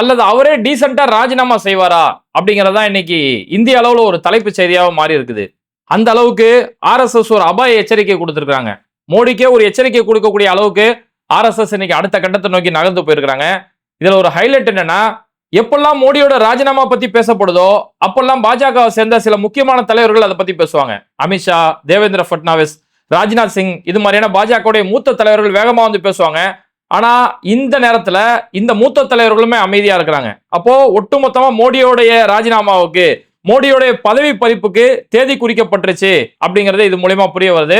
அல்லது அவரே டீசெண்டா ராஜினாமா செய்வாரா அப்படிங்கறதா இன்னைக்கு இந்திய அளவுல ஒரு தலைப்பு செய்தியாக மாறி இருக்குது. அந்த அளவுக்கு ஆர்எஸ்எஸ் ஒரு அபாய எச்சரிக்கை கொடுத்துருக்காங்க மோடிக்கே ஒரு எச்சரிக்கை கொடுக்கக்கூடிய அளவுக்கு ஆர்எஸ்எஸ் இன்னைக்கு அடுத்த கட்டத்தை நோக்கி நகர்ந்து போயிருக்கிறாங்க. இதுல ஒரு ஹைலைட் என்னன்னா எப்பெல்லாம் மோடியோட ராஜினாமா பத்தி பேசப்படுதோ அப்பெல்லாம் பாஜகவை சேர்ந்த சில முக்கியமான தலைவர்கள் அதை பத்தி பேசுவாங்க. அமித்ஷா தேவேந்திர பட்னாவிஸ் ராஜ்நாத் சிங் இது மாதிரியான பாஜகவுடைய மூத்த தலைவர்கள் வேகமா வந்து பேசுவாங்க. ஆனால் இந்த நேரத்தில் இந்த மூத்த தலைவர்களுமே அமைதியாக இருக்கிறாங்க. அப்போது ஒட்டுமொத்தமாக மோடியோடைய ராஜினாமாவுக்கு மோடியோடைய பதவி பறிப்புக்கு தேதி குறிக்கப்பட்டுருச்சு அப்படிங்கிறது இது மூலயமா புரிய வருது.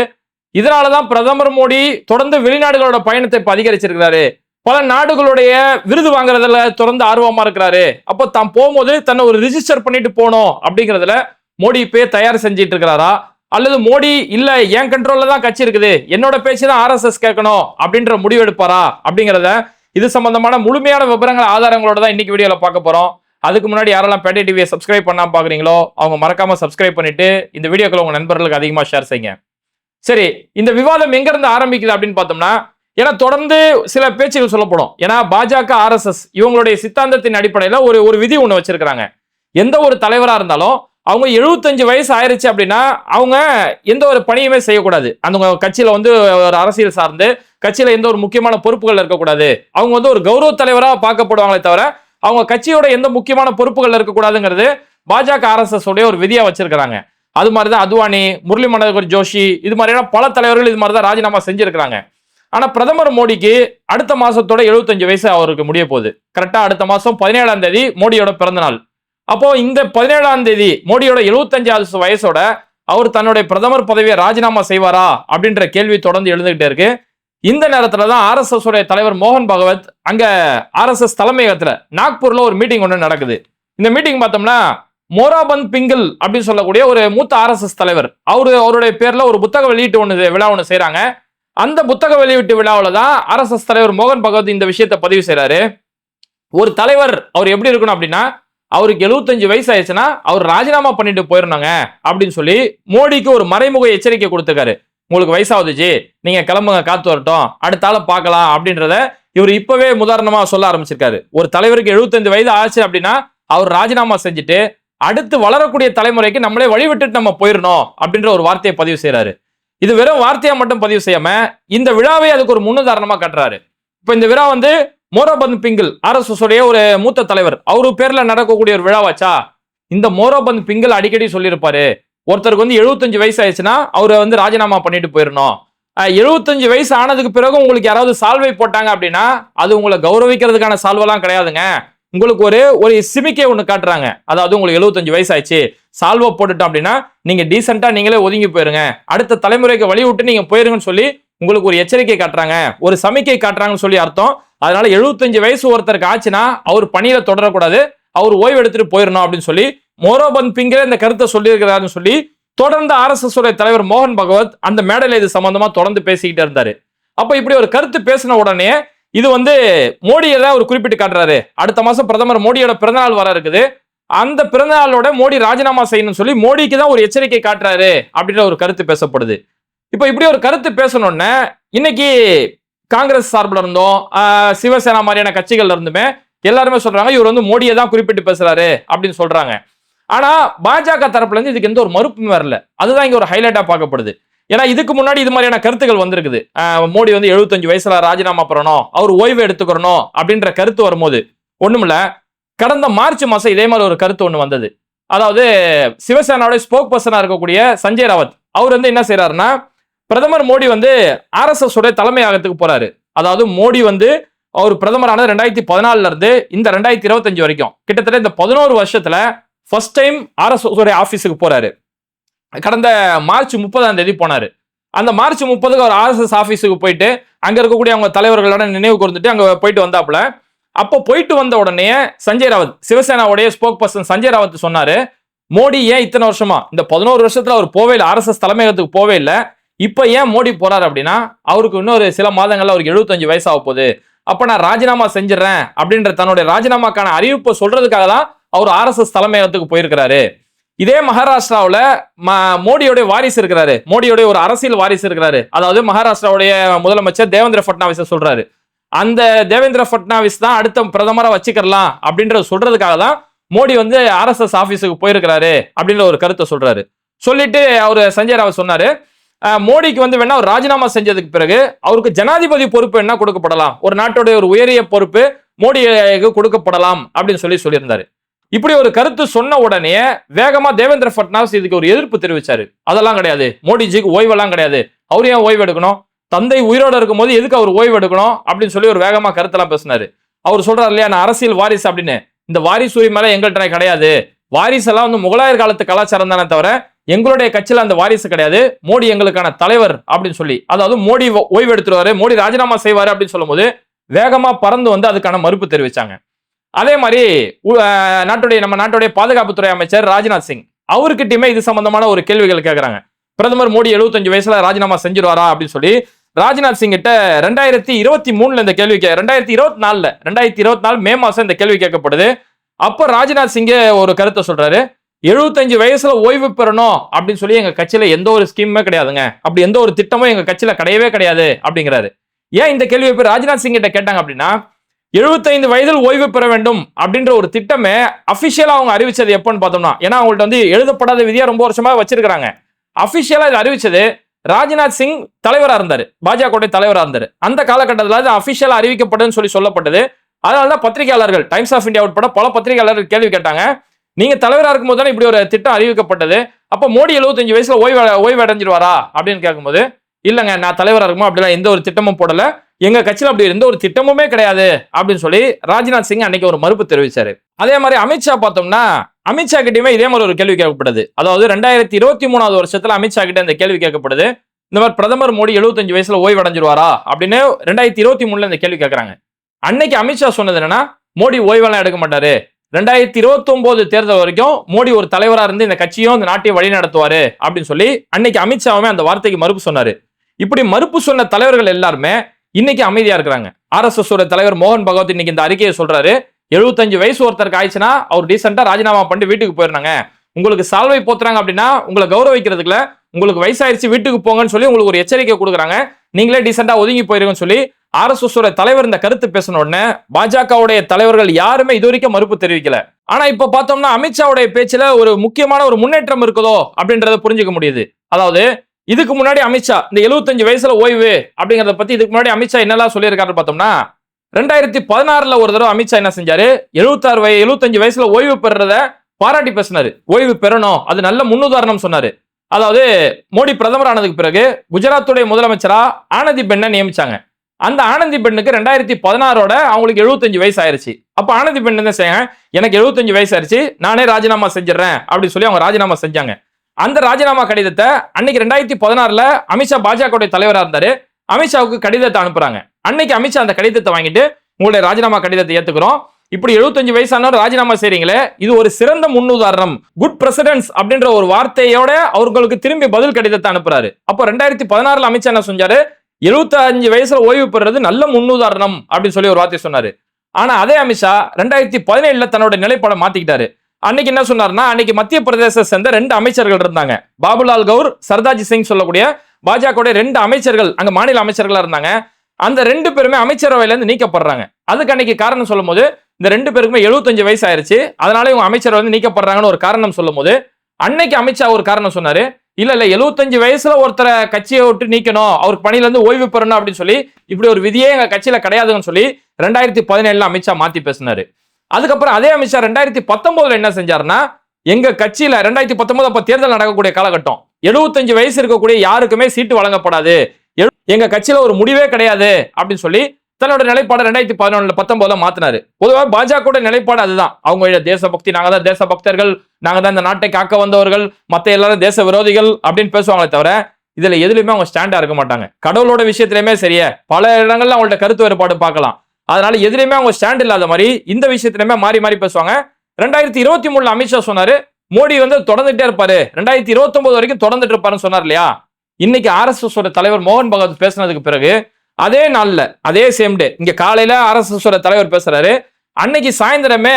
இதனால தான் பிரதமர் மோடி தொடர்ந்து வெளிநாடுகளோட பயணத்தை இப்போ அதிகரிச்சிருக்கிறாரு. பல நாடுகளுடைய விருது வாங்குறதுல தொடர்ந்து ஆர்வமா இருக்கிறாரு. அப்போ தான் போகும்போது தன்னை ஒரு ரிஜிஸ்டர் பண்ணிட்டு போனோம் அப்படிங்கறதுல மோடி இப்பயே தயார் செஞ்சிட்டு இருக்கிறாரா? அல்லது மோடி இல்ல என் கண்ட்ரோல்ல தான் கட்சி இருக்குது. என்னோட பேச்சு தான் ஆர்எஸ்எஸ் கேட்கணும் அப்படின்ற முடிவு எடுப்பாரா? அப்படிங்கிறத இது சம்பந்தமான முழுமையான விவரங்கள் ஆதாரங்களோட தான் இன்னைக்கு வீடியோல பார்க்க போறோம். அதுக்கு முன்னாடி யாரெல்லாம் பேட்டை டிவியை சப்ஸ்கிரைப் பண்ணாம பாக்குறீங்களோ அவங்க மறக்காம சப்ஸ்கிரைப் பண்ணிட்டு இந்த வீடியோக்களை உங்க நண்பர்களுக்கு அதிகமா ஷேர் செய்யுங்க. சரி இந்த விவாதம் எங்க இருந்து ஆரம்பிக்குது அப்படின்னு பார்த்தோம்னா ஏன்னா தொடர்ந்து சில பேச்சுகள் சொல்லப்படும். ஏன்னா பாஜக ஆர்எஸ்எஸ் இவங்களுடைய சித்தாந்தத்தின் அடிப்படையில் ஒரு ஒரு விதி ஒன்று வச்சிருக்கிறாங்க. எந்த ஒரு தலைவராக இருந்தாலும் அவங்க எழுபத்தஞ்சு வயசு ஆயிருச்சு அப்படின்னா அவங்க எந்த ஒரு பணியுமே செய்யக்கூடாது. அந்த கட்சியில வந்து ஒரு அரசியல் சார்ந்து கட்சியில எந்த ஒரு முக்கியமான பொறுப்புகள் இருக்கக்கூடாது. அவங்க வந்து ஒரு கௌரவ தலைவரா பார்க்கப்படுவாங்களே தவிர அவங்க கட்சியோட எந்த முக்கியமான பொறுப்புகள் இருக்கக்கூடாதுங்கிறது பாஜக ஆர்எஸ்எஸ் உடைய ஒரு விதியா வச்சிருக்கிறாங்க. அது மாதிரிதான் அத்வானி முரளி மனோகர் ஜோஷி இது மாதிரியான பல தலைவர்கள் இது மாதிரிதான் ராஜினாமா செஞ்சிருக்கிறாங்க. ஆனா பிரதமர் மோடிக்கு அடுத்த மாசத்தோட எழுபத்தஞ்சு வயசு அவருக்கு முடிய போகுது. கரெக்டா அடுத்த மாசம் பதினேழாம் தேதி மோடியோட பிறந்த நாள் அப்போ இந்த பதினேழாம் தேதி மோடியோட எழுபத்தஞ்சாவது வயசோட அவர் தன்னுடைய பிரதமர் பதவியை ராஜினாமா செய்வாரா அப்படின்ற கேள்வி தொடர்ந்து எழுந்துகிட்டே இருக்கு. இந்த நேரத்துல தான் ஆர்எஸ்எஸ் உடைய தலைவர் மோகன் பகவத் அங்க ஆர்எஸ்எஸ் தலைமையகத்துல நாக்பூர்ல ஒரு மீட்டிங் ஒன்று நடக்குது. இந்த மீட்டிங் பார்த்தோம்னா மோராபந்த் பிங்கிள் அப்படின்னு சொல்லக்கூடிய ஒரு மூத்த ஆர்எஸ்எஸ் தலைவர். அவரு அவருடைய பேர்ல ஒரு புத்தக வெளியீட்டு ஒன்று விழா ஒன்று செய்யறாங்க அந்த புத்தக வெளியீட்டு விழாவில் தான் ஆர்எஸ்எஸ் தலைவர் மோகன் பகவத் இந்த விஷயத்தை பதிவு செய்றாரு. ஒரு தலைவர் அவர் எப்படி இருக்கணும் அப்படின்னா அவருக்கு எழுபத்தஞ்சு வயசு ஆயிடுச்சுன்னா அவர் ராஜினாமா பண்ணிட்டு போயிடணுங்க அப்படின்னு சொல்லி மோடிக்கு ஒரு மறைமுக எச்சரிக்கை கொடுத்துருக்காரு. உங்களுக்கு வயசாகுதுச்சு நீங்க கிளம்புங்க காத்து வரட்டும் அடுத்தாலும் பார்க்கலாம் அப்படின்றத இவர் இப்பவே உதாரணமா சொல்ல ஆரம்பிச்சிருக்காரு. ஒரு தலைவருக்கு எழுபத்தஞ்சு வயது ஆச்சு அப்படின்னா அவர் ராஜினாமா செஞ்சுட்டு அடுத்து வளரக்கூடிய தலைமுறைக்கு நம்மளே வழிவிட்டுட்டு நம்ம போயிடணும் அப்படின்ற ஒரு வார்த்தையை பதிவு செய்யறாரு இது வெறும் வார்த்தையா மட்டும் பதிவு செய்யாம இந்த விழாவை அதுக்கு ஒரு முன்னுதாரணமா காட்டுறாரு. இப்ப இந்த விழா வந்து மோரோபந்த் பிங்கிள் ஆர்எஸ்எஸ் உடைய ஒரு மூத்த தலைவர். அவரு பேர்ல நடக்கக்கூடிய ஒரு விழாவாச்சா? இந்த மோரோபந்த் பிங்கிள் அடிக்கடி சொல்லியிருப்பாரு. ஒருத்தருக்கு வந்து எழுபத்தஞ்சு வயசு ஆயிடுச்சுன்னா அவரை வந்து ராஜினாமா பண்ணிட்டு போயிடணும் எழுபத்தஞ்சு வயசு ஆனதுக்கு பிறகு உங்களுக்கு யாராவது சால்வை போட்டாங்க அப்படின்னா அது உங்களை கௌரவிக்கிறதுக்கான சால்வெல்லாம் கிடையாதுங்க. உங்களுக்கு ஒரு ஒரு சிமிக்கை ஒன்று காட்டுறாங்க. அதாவது உங்களுக்கு எழுபத்தஞ்சு வயசு ஆயிடுச்சு சால்வை போட்டுட்டோம் அப்படின்னா நீங்க டீசெண்டா நீங்களே ஒதுங்கி போயிருங்க. அடுத்த தலைமுறைக்கு வழி விட்டு நீங்க போயிருங்கன்னு சொல்லி உங்களுக்கு ஒரு எச்சரிக்கை காட்டுறாங்க. ஒரு சமிக்கை காட்டுறாங்கன்னு சொல்லி அர்த்தம். அதனால எழுபத்தஞ்சு வயசு ஒருத்தருக்கு ஆச்சுன்னா அவர் பணியில தொடரக்கூடாது. அவர் ஓய்வு எடுத்துட்டு போயிடணும் அப்படின்னு சொல்லி மோரோபந்த் பிங்கிலே இந்த கருத்தை சொல்லியிருக்கிறாருன்னு சொல்லி தொடர்ந்து ஆர்எஸ்எஸ் உடைய தலைவர் மோகன் பகவத் அந்த மேடையில் இது சம்பந்தமா தொடர்ந்து பேசிக்கிட்டே இருந்தாரு. அப்ப இப்படி ஒரு கருத்து பேசின உடனே இது வந்து மோடியை தான் அவர் குறிப்பிட்டு காட்டுறாரு. அடுத்த மாசம் பிரதமர் மோடியோட பிறந்தநாள் வர இருக்குது. அந்த பிறந்தநாளோட மோடி ராஜினாமா செய்யணும்னு சொல்லி மோடிக்கு தான் ஒரு எச்சரிக்கை காட்டுறாரு அப்படின்ற ஒரு கருத்து பேசப்படுது. இப்போ இப்படி ஒரு கருத்து பேசணும்னு இன்னைக்கு காங்கிரஸ் சார்பில் இருந்தும். சிவசேனா மாதிரியான கட்சிகள்ல இருந்துமே எல்லாருமே சொல்றாங்க இவர் வந்து மோடியை தான் குறிப்பிட்டு பேசுறாரு அப்படின்னு சொல்றாங்க. ஆனா பாஜக தரப்புல இருந்து இதுக்கு எந்த ஒரு மறுப்பும் வரல. அதுதான் இங்க ஒரு ஹைலைட்டா பார்க்கப்படுது ஏன்னா இதுக்கு முன்னாடி இது மாதிரியான கருத்துக்கள் வந்திருக்குது. மோடி வந்து எழுபத்தஞ்சு வயசுல ராஜினாமா பண்ணணும் அவர் ஓய்வு எடுத்துக்கிறணும் அப்படின்ற கருத்து வரும்போது ஒண்ணுமில்ல கடந்த மார்ச் மாசம் இதே மாதிரி ஒரு கருத்து ஒண்ணு வந்தது. அதாவது சிவசேனாவுடைய ஸ்போக் பர்சனா இருக்கக்கூடிய சஞ்சய் ராவத் அவர் வந்து என்ன செய்யறாருன்னா பிரதமர் மோடி வந்து ஆர்எஸ்எஸ் உடைய தலைமையகத்துக்கு போறாரு. அதாவது மோடி வந்து அவர் பிரதமரான ரெண்டாயிரத்தி பதினாலுல இருந்து இந்த ரெண்டாயிரத்தி இருபத்தஞ்சு வரைக்கும். கிட்டத்தட்ட இந்த பதினோரு வருஷத்துல ஃபர்ஸ்ட் டைம் ஆர்எஸ்எஸ் உடைய ஆஃபீஸுக்கு போறாரு. கடந்த மார்ச் முப்பதாம் தேதி போனாரு. அந்த மார்ச் முப்பதுக்கு அவர் ஆர்எஸ்எஸ் ஆஃபீஸுக்கு போயிட்டு அங்க இருக்கக்கூடிய அவங்க தலைவர்களோட நினைவு கூர்ந்துட்டு அங்க போயிட்டு வந்தாப்புல அப்போ போயிட்டு வந்த உடனே சஞ்சய் ராவத் சிவசேனாவுடைய ஸ்போக் பர்சன் சஞ்சய் ராவத் சொன்னாரு மோடி ஏன் இத்தனை வருஷமா? இந்த பதினோரு வருஷத்துல அவர் போவே இல்லை ஆர்எஸ்எஸ் தலைமையகத்துக்கு போவே இல்லை. இப்போ ஏன் மோடி போறாரு அப்படின்னா அவருக்கு இன்னொரு சில மாதங்கள்ல அவருக்கு எழுபத்தஞ்சு வயசு போகுது. அப்ப நான் ராஜினாமா செஞ்சிடறேன் அப்படின்ற தன்னுடைய ராஜினாமாக்கான அறிவிப்பை சொல்றதுக்காக தான் அவர் ஆர்எஸ்எஸ் தலைமையகத்துக்கு போயிருக்கிறாரு. இதே மகாராஷ்டிராவில் ம- மோடியோட வாரிசு இருக்கிறாரு. மோடியோடைய ஒரு அரசியல் வாரிசு இருக்கிறாரு. அதாவது மகாராஷ்டிராவுடைய முதலமைச்சர் தேவேந்திர பட்னாவிஸை சொல்றாரு. அந்த தேவேந்திர பட்னாவிஸ் தான் அடுத்த பிரதமராக வச்சுக்கலாம் அப்படின்றத சொல்றதுக்காக தான் மோடி வந்து ஆர்எஸ்எஸ் ஆஃபீஸுக்கு போயிருக்கிறாரு அப்படின்ற ஒரு கருத்தை சொல்றாரு. சொல்லிட்டு அவர் சஞ்சய் ராவ் சொன்னாரு. மோடிக்கு வந்து வேணா ராஜினாமா செஞ்சதுக்கு பிறகு அவருக்கு ஜனாதிபதி பொறுப்பு என்ன கொடுக்கப்படலாம். ஒரு நாட்டுடைய ஒரு உயரிய பொறுப்பு மோடிக்கு கொடுக்கப்படலாம் அப்படின்னு சொல்லி சொல்லியிருந்தாரு. இப்படி ஒரு கருத்து சொன்ன உடனே வேகமா தேவேந்திர பட்னாவிஸ் இதுக்கு ஒரு எதிர்ப்பு தெரிவிச்சாரு. அதெல்லாம் கிடையாது. மோடிஜிக்கு ஓய்வெல்லாம் கிடையாது. அவர் ஏன் ஓய்வு எடுக்கணும்? தந்தை உயிரோட இருக்கும்போது எதுக்கு அவர் ஓய்வு எடுக்கணும்? அப்படின்னு சொல்லி ஒரு வேகமா கருத்தெல்லாம் பேசினாரு. அவர் சொல்றாரு இல்லையா நான் அரசியல் வாரிசு அப்படின்னு. இந்த வாரிசு உரிமை எங்கள்கிட்ட கிடையாது. வாரிசெல்லாம் வந்து முகலாயர் காலத்து கலாச்சாரம் தானே தவிர எங்களுடைய கட்சியில் அந்த வாரிசு கிடையாது. மோடி எங்களுக்கான தலைவர் அப்படின்னு சொல்லி. அதாவது மோடி ஓய்வு எடுத்துருவாரு மோடி ராஜினாமா செய்வாரு அப்படின்னு சொல்லும்போது வேகமா பறந்து வந்து அதுக்கான மறுப்பு தெரிவிச்சாங்க. அதே மாதிரி நாட்டுடைய நம்ம நாட்டுடைய பாதுகாப்புத்துறை அமைச்சர் ராஜ்நாத் சிங் அவர்கிட்டயுமே இது சம்பந்தமான ஒரு கேள்விகள் கேட்கறாங்க பிரதமர் மோடி 75 வயசுல ராஜினாமா செஞ்சிருவாரா அப்படின்னு சொல்லி. ராஜ்நாத் சிங் கிட்ட ரெண்டாயிரத்தி இருபத்தி மூணுல இந்த கேள்வி ரெண்டாயிரத்தி இருபத்தி நாலுல ரெண்டாயிரத்தி இருபத்தி நாலு மே மாசம் இந்த கேள்வி கேட்கப்படுது. அப்போ ராஜ்நாத் சிங்கே ஒரு கருத்தை சொல்றாரு. 75 வயசுல ஓய்வு பெறணும் அப்படின்னு சொல்லி எங்க கட்சியில எந்த ஒரு ஸ்கீமுமே கிடையாதுங்க. அப்படி எந்த ஒரு திட்டமும் எங்க கட்சியில கிடையவே கிடையாது அப்படிங்கிறாரு. ஏன் இந்த கேள்வியை போய் ராஜ்நாத் சிங் கிட்ட கேட்டாங்க அப்படின்னா 75 வயதில் ஓய்வு பெற வேண்டும் அப்படின்ற ஒரு திட்டமே அபிஷியலா அவங்க அறிவிச்சது எப்போன்னு பார்த்தோம்னா ஏன்னா அவங்கள்ட்ட வந்து எழுதப்படாத விதியா ரொம்ப வருஷமா வச்சிருக்கிறாங்க. அபிஷியலா இது அறிவிச்சது ராஜ்நாத் சிங் தலைவரா இருந்தாரு. பாஜக தலைவரா இருந்தாரு. அந்த காலகட்டத்தில் அது அபிஷியலா அறிவிக்கப்பட்டதுன்னு சொல்லி சொல்லப்பட்டது. அதனாலதான் பத்திரிகையாளர்கள் டைம்ஸ் ஆஃப் இந்தியா உட்பட பல பத்திரிகையாளர்கள் கேள்வி கேட்டாங்க. நீங்க தலைவராக இருக்கும்போது தானே இப்படி ஒரு திட்டம் அறிவிக்கப்பட்டது. அப்ப மோடி 75 வயசுல ஓய்வு ஓய்வு அடைஞ்சிருவாரா அப்படின்னு கேட்கும்போது இல்லைங்க நான் தலைவராக இருக்குமோ அப்படிலாம் எந்த ஒரு திட்டமும் போடல. எங்க கட்சியில் அப்படி எந்த ஒரு திட்டமுமே கிடையாது. அப்படின்னு சொல்லி ராஜ்நாத் சிங் அன்னைக்கு ஒரு மறுப்பு தெரிவிச்சாரு. அதே மாதிரி அமித்ஷா பார்த்தோம்னா அமித்ஷா கிட்டயுமே இதே மாதிரி ஒரு கேள்வி கேட்கப்படுது அதாவது ரெண்டாயிரத்தி இருபத்தி மூணாவது வருஷத்துல அமித்ஷா கிட்ட இந்த கேள்வி கேட்கப்படுது. இந்த மாதிரி பிரதமர் மோடி 75 வயசுல ஓய்வு அடைஞ்சிருவாரா அப்படின்னு ரெண்டாயிரத்தி இருபத்தி மூணுல இந்த கேள்வி கேட்கறாங்க. அன்னைக்கு அமித்ஷா சொன்னது என்னன்னா மோடி ஓய்வெல்லாம் எடுக்க மாட்டாரு. ரெண்டாயிரத்தி இருபத்தி ஒன்பது தேர்தல் வரைக்கும் மோடி ஒரு தலைவராக இருந்து இந்த கட்சியும் இந்த நாட்டையும் வழி நடத்துவாரு அப்படின்னு சொல்லி அன்னைக்கு அமித்ஷாவுமே அந்த வார்த்தைக்கு மறுப்பு சொன்னாரு. இப்படி மறுப்பு சொன்ன தலைவர்கள் எல்லாருமே இன்னைக்கு அமைதியா இருக்கிறாங்க. ஆர்எஸ்எஸ் தலைவர் மோகன் பகவத் இன்னைக்கு இந்த அறிக்கையை சொல்றாரு. 75 வயசு ஒருத்தருக்கு ஆயிடுச்சுன்னா அவர் ரீசெண்டா ராஜினாமா பண்ணி வீட்டுக்கு போயிடுறாங்க. உங்களுக்கு சால்வை போத்துறாங்க அப்படின்னா உங்களை கௌரவிக்கிறதுக்குல உங்களுக்கு வயசாயிருச்சு வீட்டுக்கு போங்கன்னு சொல்லி உங்களுக்கு ஒரு எச்சரிக்கை கொடுக்குறாங்க. நீங்களே டீசெண்டா ஒதுங்கி போயிருங்கன்னு சொல்லி ஆர்எஸ்எஸ் ஓட தலைவர் இந்த கருத்து பேசின உடனே பாஜகவுடைய தலைவர்கள் யாருமே இது வரைக்கும் மறுப்பு தெரிவிக்கல. ஆனா இப்ப பார்த்தோம்னா அமித்ஷாவுடைய பேச்சுல ஒரு முக்கியமான ஒரு முன்னேற்றம் இருக்குதோ அப்படின்றத புரிஞ்சுக்க முடியுது. அதாவது இதுக்கு முன்னாடி அமித்ஷா இந்த 75 வயசுல ஓய்வு அப்படிங்கறத பத்தி இதுக்கு முன்னாடி அமித்ஷா என்னெல்லாம் சொல்லியிருக்காரு பார்த்தோம்னா ரெண்டாயிரத்தி பதினாறுல ஒரு தடவை அமித்ஷா என்ன செஞ்சாரு? 76 வய 75 வயசுல ஓய்வு பெறறத பாராட்டி பேசினாரு. ஓய்வு பெறணும் அது நல்ல முன்னுதாரணம் சொன்னாரு. அதாவது மோடி பிரதமர் ஆனதுக்கு பிறகு குஜராத்துடைய முதலமைச்சரா ஆனந்தி பெண்ணை நியமிச்சாங்க. அந்த ஆனந்தி பெண்ணுக்கு ரெண்டாயிரத்தி பதினாறோட அவங்களுக்கு 75 வயசு ஆயிருச்சு அப்போ ஆனந்தி பெண் என்ன செய்ய எனக்கு 75 வயசு ஆயிருச்சு நானே ராஜினாமா செஞ்சிடறேன் அப்படின்னு சொல்லி அவங்க ராஜினாமா செஞ்சாங்க. அந்த ராஜினாமா கடிதத்தை அன்னைக்கு ரெண்டாயிரத்தி பதினாறுல அமித்ஷா பாஜகவுடைய தலைவராக இருந்தாரு. அமித்ஷாவுக்கு கடிதத்தை அனுப்புறாங்க. அன்னைக்கு அமித்ஷா அந்த கடிதத்தை வாங்கிட்டு உங்களுடைய ராஜினாமா கடிதத்தை ஏத்துக்கிறோம். இப்படி 75 வயசானவர் ராஜினாமா செய்றீங்களே இது ஒரு சிறந்த முன்னுதாரணம் குட் பிரசிடென்ஸ் அப்படின்ற ஒரு வார்த்தையோட அவர்களுக்கு திரும்பி பதில் கடிதத்தை அனுப்புறாரு. அப்போ ரெண்டாயிரத்தி பதினாறுல அமித்ஷா என்ன செஞ்சாரு? 75 வயசுல ஓய்வு பெறுறது நல்ல முன்னுதாரணம் அப்படின்னு சொல்லி ஒரு வார்த்தை சொன்னாரு. ஆனா அதே அமித்ஷா ரெண்டாயிரத்தி பதினேழுல தன்னோட நிலைப்பாடை மாத்திக்கிட்டாரு. அன்னைக்கு என்ன சொன்னாருன்னா அன்னைக்கு மத்திய பிரதேச சேர்ந்த ரெண்டு அமைச்சர்கள் இருந்தாங்க. பாபுலால் கவுர் சர்தாஜி சிங் சொல்லக்கூடிய பாஜக ரெண்டு அமைச்சர்கள் அங்க மாநில அமைச்சர்களா இருந்தாங்க. அந்த ரெண்டு பேருமே அமைச்சரவையில இருந்து நீக்கப்படுறாங்க. அதுக்கு அன்னைக்கு காரணம் சொல்லும்போது இந்த ரெண்டு பேருக்குமே 75 வயசு ஆயிருச்சு. அதனால இவங்க அமைச்சர் வந்து நீக்கப்படுறாங்கன்னு ஒரு காரணம் சொல்லும்போது அன்னைக்கு அமித்ஷா ஒரு காரணம் சொன்னாரு. இல்ல இல்ல 75 வயசுல ஒருத்தரை கட்சியை விட்டு நீக்கணும் அவருக்கு பணியில இருந்து ஓய்வு பெறணும் அப்படின்னு சொல்லி இப்படி ஒரு விதியே எங்க கட்சியில கிடையாதுன்னு சொல்லி ரெண்டாயிரத்தி பதினேழுல அமித்ஷா மாத்தி பேசினாரு. அதுக்கப்புறம் அதே அமித்ஷா ரெண்டாயிரத்தி பத்தொன்பதுல என்ன செஞ்சாருன்னா எங்க கட்சியில ரெண்டாயிரத்தி பத்தொன்பது அப்ப தேர்தல் நடக்கக்கூடிய காலகட்டம் 75 வயசு இருக்கக்கூடிய யாருக்குமே சீட்டு வழங்கப்படாது. எங்க கட்சியில ஒரு முடிவே கிடையாது அப்படின்னு சொல்லி தன்னோட நிலைப்பாடு ரெண்டாயிரத்தி பதினொன்னுல பத்தொன்பதுல மாத்தினாரு. பொதுவாக பாஜக நிலைப்பாடு அதுதான். அவங்க தேசபக்தி நாங்க தான் தேசபக்தர்கள் நாங்க தான் இந்த நாட்டை காக்க வந்தவர்கள் மத்த எல்லாரும் தேச விரோதிகள் அப்படின்னு பேசுவாங்களே தவிர இதுல எதுலையுமே அவங்க ஸ்டாண்டா இருக்க மாட்டாங்க. கடவுளோட விஷயத்திலயுமே சரியே பல இடங்கள்ல அவங்கள்ட்ட கருத்து வேறுபாடு பார்க்கலாம். அதனால எதுலையுமே அவங்க ஸ்டாண்ட் இல்லாத மாதிரி இந்த விஷயத்திலுமே மாறி மாறி பேசுவாங்க. ரெண்டாயிரத்தி இருபத்தி மூணுல அமித்ஷா சொன்னாரு மோடி வந்து தொடர்ந்துட்டே இருப்பாரு. ரெண்டாயிரத்தி இருபத்தி வரைக்கும் தொடர்ந்துட்டு இருப்பாருன்னு சொன்னார் இல்லையா? இன்னைக்கு ஆர்எஸ்எஸ் தலைவர் மோகன் பகவத் பேசினதுக்கு பிறகு அதே நாளில் அதே சேம் டே இங்கே காலையில் ஆர்எஸ்எஸ் தலைவர் பேசுகிறாரு அன்னைக்கு சாயந்தரமே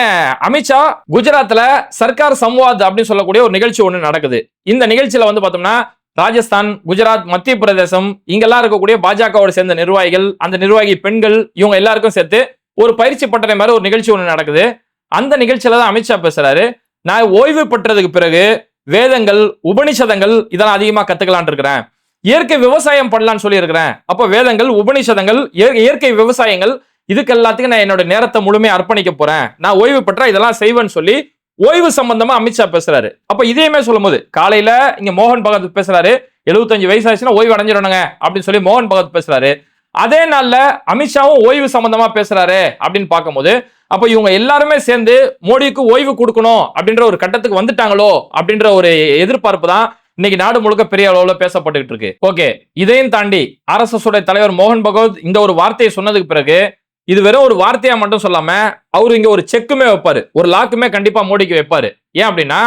அமித்ஷா குஜராத்ல சர்க்கார் சம்வாத் அப்படின்னு சொல்லக்கூடிய ஒரு நிகழ்ச்சி ஒன்று நடக்குது. இந்த நிகழ்ச்சியில வந்து பார்த்தோம்னா ராஜஸ்தான் குஜராத் மத்திய பிரதேசம் இங்கெல்லாம் இருக்கக்கூடிய பாஜகவோட சேர்ந்த நிர்வாகிகள் அந்த நிர்வாகி பெண்கள் இவங்க எல்லாருக்கும் சேர்த்து ஒரு பயிற்சி பட்டறை மாதிரி ஒரு நிகழ்ச்சி ஒன்று நடக்குது. அந்த நிகழ்ச்சியில தான் அமித்ஷா பேசுறாரு. நான் ஓய்வு பெற்றதுக்கு பிறகு வேதங்கள் உபனிஷதங்கள் இதெல்லாம் அதிகமாக கத்துக்கலாம்னு இருக்கிறேன். இயற்கை விவசாயம் பண்ணலான்னு சொல்லியிருக்கிறேன். அப்போ வேதங்கள் உபனிஷதங்கள் இயற்கை விவசாயங்கள் இதுக்கு எல்லாத்துக்கும் நான் என்னோட நேரத்தை முழுமையா அர்ப்பணிக்க போறேன். நான் ஓய்வு பெற்றா இதெல்லாம் செய்வேன்னு சொல்லி ஓய்வு சம்பந்தமா அமித்ஷா பேசுறாரு. அப்ப இதையுமே சொல்லும்போது காலையில இங்க மோகன் பகவத் பேசுறாரு 75 வயசு ஆச்சுன்னா ஓய்வு அடைஞ்சிடணுங்க அப்படின்னு சொல்லி மோகன் பகவத் பேசுறாரு. அதே நாள்ல அமித்ஷாவும் ஓய்வு சம்பந்தமா பேசுறாரு அப்படின்னு பார்க்கும்போது அப்ப இவங்க எல்லாருமே சேர்ந்து மோடிக்கு ஓய்வு கொடுக்கணும் அப்படின்ற ஒரு கட்டத்துக்கு வந்துட்டாங்களோ அப்படின்ற ஒரு எதிர்பார்ப்பு தான் இன்னைக்கு நாடு முழுக்க பெரிய அளவுல பேசப்பட்டுக்கிட்டு இருக்கு. ஓகே இதையும் தாண்டி ஆர்எஸ்எஸ் உடைய தலைவர் மோகன் பகவத் இந்த ஒரு வார்த்தையை சொன்னதுக்கு பிறகு இது வெறும் ஒரு வார்த்தையா மட்டும் சொல்லாம அவரு இங்க ஒரு செக்குமே வைப்பாரு. ஒரு லாக்குமே கண்டிப்பா மோடிக்கு வைப்பாரு. ஏன் அப்படின்னா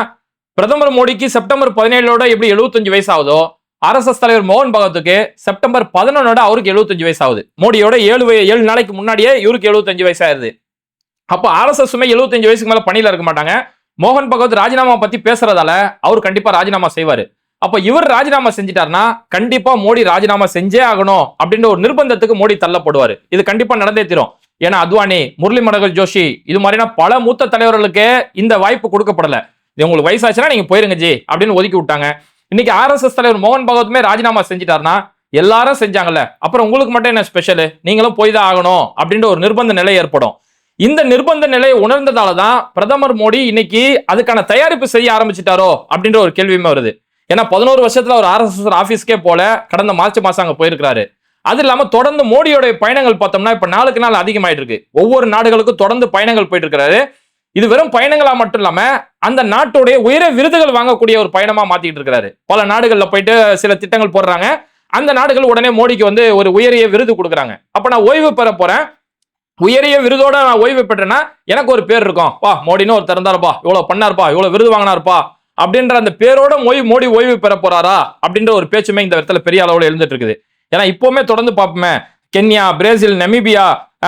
பிரதமர் மோடிக்கு செப்டம்பர் பதினேழோட எப்படி 75 வயசு ஆகுதோ ஆர்எஸ்எஸ் தலைவர் மோகன் பகவத்துக்கு செப்டம்பர் பதினொன்னோட அவருக்கு 75 வயசு ஆகுது மோடியோட ஏழு ஏழு நாளைக்கு முன்னாடியே இவருக்கு 75 வயசு ஆயிருது அப்போ ஆர்எஸ்எஸ்மே 75 வயசுக்கு மேல பணியில இருக்க மாட்டாங்க. மோகன் பகவத் ராஜினாமா பத்தி பேசுறதால அவர் கண்டிப்பா ராஜினாமா செய்வாரு. அப்ப இவர் ராஜினாமா செஞ்சிட்டாருன்னா கண்டிப்பா மோடி ராஜினாமா செஞ்சே ஆகணும் அப்படின்ற ஒரு நிர்பந்தத்துக்கு மோடி தள்ளப்படுவாரு. இது கண்டிப்பா நடந்தே தீரும். ஏன்னா அத்வானி முரளி மனோகர் ஜோஷி இது மாதிரினா பல மூத்த தலைவர்களுக்கே இந்த வாய்ப்பு கொடுக்கப்படல. இது உங்களுக்கு வயசாச்சுன்னா நீங்க போயிருங்க ஜி அப்படின்னு ஒதுக்கி விட்டாங்க. இன்னைக்கு ஆர்எஸ்எஸ் தலைவர் மோகன் பகவத்துமே ராஜினாமா செஞ்சிட்டாருன்னா எல்லாரும் செஞ்சாங்கல்ல. அப்புறம் உங்களுக்கு மட்டும் என்ன ஸ்பெஷல் நீங்களும் போய் தான் ஆகணும் அப்படின்ற ஒரு நிர்பந்த நிலை ஏற்படும். இந்த நிர்பந்த நிலையை உணர்ந்ததால தான் பிரதமர் மோடி இன்னைக்கு அதுக்கான தயாரிப்பு செய்ய ஆரம்பிச்சிட்டாரோ அப்படின்ற ஒரு கேள்வியுமே வருது. ஏன்னா பதினோரு வருஷத்துல அவர் ஆர்எஸ்எஸ் ஆஃபீஸ்க்கே போல கடந்த மார்ச் மாசம் அங்க போயிருக்கிறாரு. அது இல்லாம தொடர்ந்து மோடியோட பயணங்கள் பார்த்தோம்னா இப்ப நாளுக்கு நாள் அதிகமாயிட்டு இருக்கு ஒவ்வொரு நாடுகளுக்கும் தொடர்ந்து பயணங்கள் போயிட்டு இருக்கிறாரு இது வெறும் பயணங்களா மட்டும் இல்லாம அந்த நாட்டுடைய உயர விருதுகள் வாங்கக்கூடிய ஒரு பயணமா மாத்திட்டு இருக்கிறாரு பல நாடுகள்ல போயிட்டு சில திட்டங்கள் போடுறாங்க. அந்த நாடுகள் உடனே மோடிக்கு வந்து ஒரு உயரிய விருது கொடுக்குறாங்க. அப்ப நான் ஓய்வு பெற போறேன். உயரிய விருதோட நான் ஓய்வு பெற்றேன்னா எனக்கு ஒரு பேர் இருக்கும். பா மோடின்னு ஒரு திறந்தாருப்பா இவ்வளவு பண்ணாருப்பா. இவ்வளவு விருது வாங்கினாருப்பா. அப்படின்ற அந்த பேரோட ஓய்வு மோடி ஓய்வு பெற போறாரா அப்படின்ற ஒரு பேச்சுமே இந்த இடத்துல பெரிய அளவில் எழுந்துட்டு இருக்குது ஏன்னா இப்பவுமே தொடர்ந்து பார்ப்போமே கென்யா பிரேசில் நமீபியா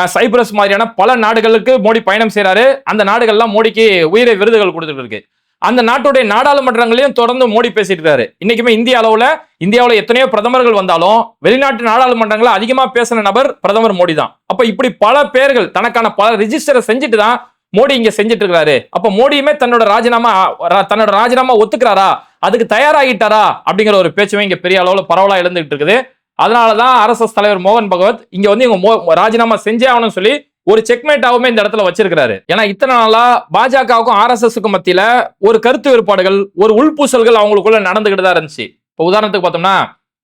சைப்ரஸ் மாதிரியான பல நாடுகளுக்கு மோடி பயணம் செய்கிறாரு அந்த நாடுகள்லாம் மோடிக்கு உயிரை விருதுகள் கொடுத்துட்டு இருக்கு அந்த நாட்டுடைய நாடாளுமன்றங்களையும் தொடர்ந்து மோடி பேசிட்டு இருக்காரு. இன்னைக்குமே இந்திய அளவுல இந்தியாவில் எத்தனையோ பிரதமர்கள் வந்தாலும் வெளிநாட்டு நாடாளுமன்றங்களை அதிகமாக பேசின நபர் பிரதமர் மோடி தான் அப்போ இப்படி பல பேர்கள் தனக்கான பல ரிஜிஸ்டரை செஞ்சுட்டு தான் மோடி இங்க செஞ்சுட்டு இருக்காரு அப்ப மோடியுமே தன்னோட ராஜினாமா தன்னோட ராஜினாமா ஒத்துக்கிறாரா? அதுக்கு தயாராகிட்டாரா? அப்படிங்கிற ஒரு பேச்சுமே இங்க பெரிய அளவுல பரவலா எழுந்துகிட்டு இருக்குது. அதனாலதான் ஆர்எஸ்எஸ் தலைவர் மோகன் பகவத் இங்க வந்து இவங்க மோ- ராஜினாமா செஞ்சே ஆகணும்னு சொல்லி ஒரு செக்மேட்டாகவுமே இந்த இடத்துல வச்சிருக்கிறாரு. ஏன்னா இத்தனை நாளா பாஜகவுக்கும் ஆர்எஸ்எஸ்க்கும் மத்தியில ஒரு கருத்து வேறுபாடுகள் ஒரு உள்பூசல்கள் அவங்களுக்குள்ள நடந்துகிட்டு தான் இருந்துச்சு. இப்போ உதாரணத்துக்கு பார்த்தோம்னா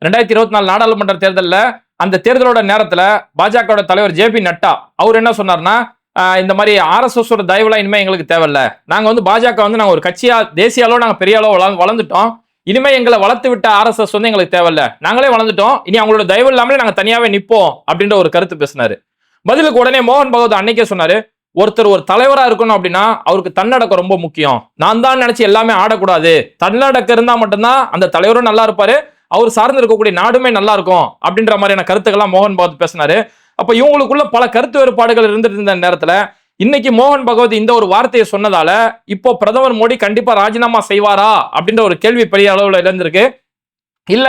ரெண்டாயிரத்தி இருபத்தி நாலு நாடாளுமன்ற தேர்தலில் அந்த தேர்தலோட நேரத்துல பாஜகவோட தலைவர் ஜே பி நட்டா அவர் என்ன சொன்னார்னா இந்த மாதிரி ஆர்எஸ்எஸோட தயவுலாம் இனிமேல் எங்களுக்கு தேவையில்ல. நாங்கள் வந்து பாஜக வந்து நாங்கள் ஒரு கட்சியாக தேசிய அளவு நாங்கள் பெரிய அளவு வளர்ந்து- வளர்ந்துட்டோம். இனிமேல் எங்களை வளர்த்து விட்ட ஆர்எஸ்எஸ் வந்து எங்களுக்கு தேவையில்ல. நாங்களே வளர்ந்துட்டோம். இனி அவங்களோட தயவு இல்லாமலே நாங்கள் தனியாகவே நிற்போம் அப்படின்ற ஒரு கருத்து பேசினாரு. பதிலுக்கு உடனே மோகன் பகவத் அன்னைக்கே சொன்னாரு ஒருத்தர் ஒரு தலைவராக இருக்கணும் அப்படின்னா அவருக்கு தன்னடக்கம் ரொம்ப முக்கியம். நான் தான் நினைச்சு எல்லாமே ஆடக்கூடாது. தன்னடக்கம் இருந்தால் மட்டும்தான் அந்த தலைவரும் நல்லா இருப்பாரு. அவர் சார்ந்து இருக்கக்கூடிய நாடுமே நல்லா இருக்கும். அப்படின்ற மாதிரியான கருத்துக்கள்லாம் மோகன் பகவத் பேசினாரு. அப்போ இவங்களுக்குள்ள பல கருத்து வேறுபாடுகள் இருந்துட்டு இருந்த நேரத்தில் இன்னைக்கு மோகன் பகவத் இந்த ஒரு வார்த்தையை சொன்னதால இப்போ பிரதமர் மோடி கண்டிப்பா ராஜினாமா செய்வாரா அப்படின்ற ஒரு கேள்வி பெரிய அளவில் இருந்திருக்கு இல்ல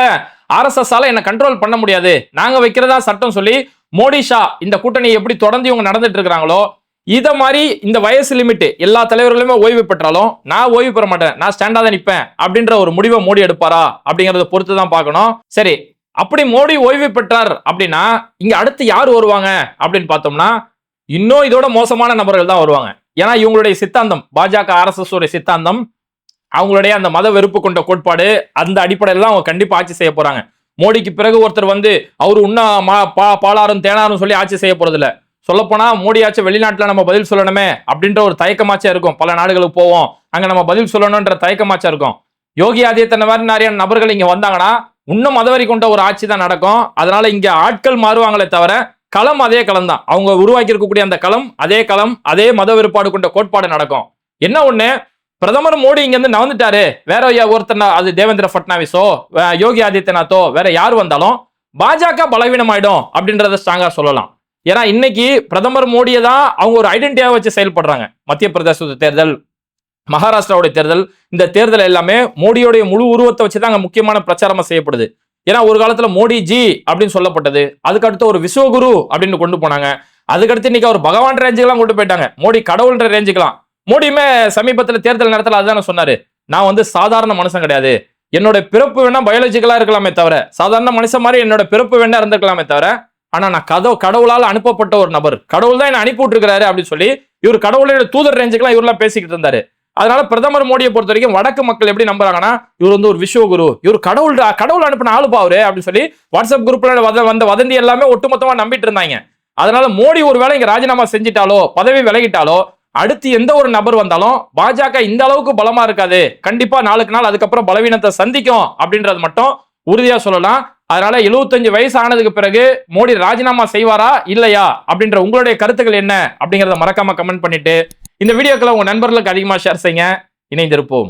ஆர்எஸ்எஸ் என்னை என்ன கண்ட்ரோல் பண்ண முடியாது. நாங்க வைக்கிறதா சட்டம் சொல்லி மோடி ஷா இந்த கூட்டணி எப்படி தொடர்ந்து இவங்க நடந்துட்டு இருக்கிறாங்களோ இதை மாதிரி இந்த வயசு லிமிட் எல்லா தலைவர்களுமே ஓய்வு பெற்றாலும் நான் ஓய்வு பெற மாட்டேன் நான் ஸ்டாண்டா தான் நிற்பேன் அப்படின்ற ஒரு முடிவை மோடி எடுப்பாரா அப்படிங்கறத பொறுத்து தான் பார்க்கணும். சரி அப்படி மோடி ஓய்வு பெற்றார் அப்படின்னா இங்க அடுத்து யார் வருவாங்க அப்படின்னு பார்த்தோம்னா இன்னும் இதோட மோசமான நபர்கள் தான் வருவாங்க. ஏன்னா இவங்களுடைய சித்தாந்தம் பாஜக ஆர்எஸ்எஸ் உடைய சித்தாந்தம் அவங்களுடைய அந்த மத வெறுப்பு கொண்ட கோட்பாடு அந்த அடிப்படையில் தான் அவங்க கண்டிப்பா ஆட்சி செய்ய போறாங்க. மோடிக்கு பிறகு ஒருத்தர் வந்து அவர் உண்ணா மா- பா- பாலாரும் தேனாரும் சொல்லி ஆட்சி செய்ய போறது இல்ல சொல்லப்போனா மோடி ஆட்சி வெளிநாட்டுல நம்ம பதில் சொல்லணுமே அப்படின்ற ஒரு தயக்கமாச்சா இருக்கும். பல நாடுகளுக்கு போவோம் அங்க நம்ம பதில் சொல்லணும்ன்ற தயக்கமாச்சா இருக்கும். யோகி ஆதித்யநாத் மாதிரி நிறைய நபர்கள் இங்க வந்தாங்கன்னா இன்னும் மதவரி கொண்ட ஒரு ஆட்சி தான் நடக்கும். அதனால இங்க ஆட்கள் மாறுவாங்களே தவிர களம் அதே களம் தான். அவங்க உருவாக்கி இருக்கக்கூடிய அந்த களம் அதே களம் அதே மத வேறுபாடு கொண்ட கோட்பாடு நடக்கும். என்ன ஒண்ணு? பிரதமர் மோடி இங்க இருந்து நவந்துட்டாரு வேற யா- ஒருத்தர் அது தேவேந்திர பட்னாவிஸோ வே- யோகி ஆதித்யநாத்தோ வேற யார் வந்தாலும் பாஜக பலவீனமாயிடும் அப்படின்றத ஸ்ட்ராங்கா சொல்லலாம். ஏன்னா இன்னைக்கு பிரதமர் மோடியை தான் அவங்க ஒரு ஐடென்டிட்டியா வச்சு செயல்படுறாங்க. மத்திய பிரதேச தேர்தல் மகாராஷ்டிராவுடைய தேர்தல் இந்த தேர்தல் எல்லாமே மோடியோடைய முழு உருவத்தை வச்சு தான் அங்கே முக்கியமான பிரச்சாரமாக செய்யப்படுது. ஏன்னா ஒரு காலத்தில் மோடி ஜி அப்படின்னு சொல்லப்பட்டது. அதுக்கடுத்து ஒரு விஸ்வகுரு அப்படின்னு கொண்டு போனாங்க. அதுக்கடுத்து இன்னைக்கு அவர் பகவான் ரேஞ்சுக்கெல்லாம் கொண்டு போயிட்டாங்க. மோடி கடவுள்ன்ற ரேஞ்சுக்கெல்லாம் மோடியுமே சமீபத்தில் தேர்தல் நேரத்தில் அதுதானே சொன்னாரு. நான் வந்து சாதாரண மனுஷன் கிடையாது. என்னோட பிறப்பு வேணா பயாலஜிக்கலாக இருக்கலாமே தவிர சாதாரண மனுஷன் மாதிரி என்னோட பிறப்பு வேணா இருந்திருக்கலாமே தவிர ஆனால் நான் கதவு கடவுளால் அனுப்பப்பட்ட ஒரு நபர். கடவுள் தான் என்ன அனுப்பி விட்டுருக்கிறாரு அப்படின்னு சொல்லி இவர் கடவுளோட தூதர் ரேஞ்சுக்கெல்லாம் இவரெல்லாம் பேசிக்கிட்டு இருந்தாரு. அதனால பிரதமர் மோடியை பொறுத்த வரைக்கும் வடக்கு மக்கள் எப்படி நம்புறாங்கன்னா இவர் வந்து ஒரு விஸ்வகுரு. இவர் கடவுள் கடவுள் அனுப்பின ஆளுப்பா அவரு அப்படின்னு சொல்லி வாட்ஸ்அப் குரூப்ல வத- வந்த வதந்தி எல்லாமே ஒட்டுமொத்தமா நம்பிட்டு இருந்தாங்க. அதனால மோடி ஒரு வேளை இங்க ராஜினாமா செஞ்சிட்டாலோ பதவி விலகிட்டாலோ அடுத்து எந்த ஒரு நபர் வந்தாலும் பாஜக இந்த அளவுக்கு பலமா இருக்காது. கண்டிப்பா நாளுக்கு நாள் அதுக்கப்புறம் பலவீனத்தை சந்திக்கும் அப்படின்றது மட்டும் உறுதியா சொல்லலாம். அதனால 75 வயசு ஆனதுக்கு பிறகு மோடி ராஜினாமா செய்வாரா இல்லையா அப்படின்ற உங்களுடைய கருத்துக்கள் என்ன அப்படிங்கறத மறக்காம கமெண்ட் பண்ணிட்டு இந்த வீடியோக்களை உங்க நண்பர்களுக்கு அதிகமா ஷேர் செய்யுங்க. இணைந்திருப்போம்.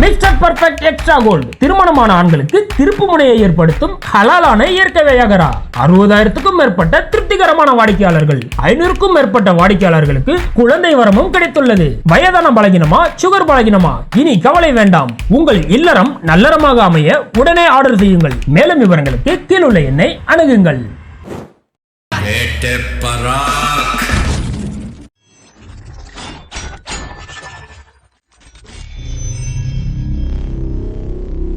Mister perfect extra gold. திருமணமான ஆண்களுக்கு திருப்பு முனையை ஏற்படுத்தும் ஹலாலான இயற்கை வியாகரா. அறுபதாயிரத்துக்கும் மேற்பட்ட திருப்திகரமான வாடிக்கையாளர்கள். ஐநூறுக்கும் மேற்பட்ட வாடிக்கையாளர்களுக்கு குழந்தை வரமும் கிடைத்துள்ளது. வயதான பலகினமா சுகர் பலகினமா? இனி கவலை வேண்டாம். உங்கள் இல்லறம் நல்லறமாக அமைய உடனே ஆர்டர் செய்யுங்கள். மேலும் விவரங்களுக்கு கீழுள்ள எண்ணை அணுகுங்கள்.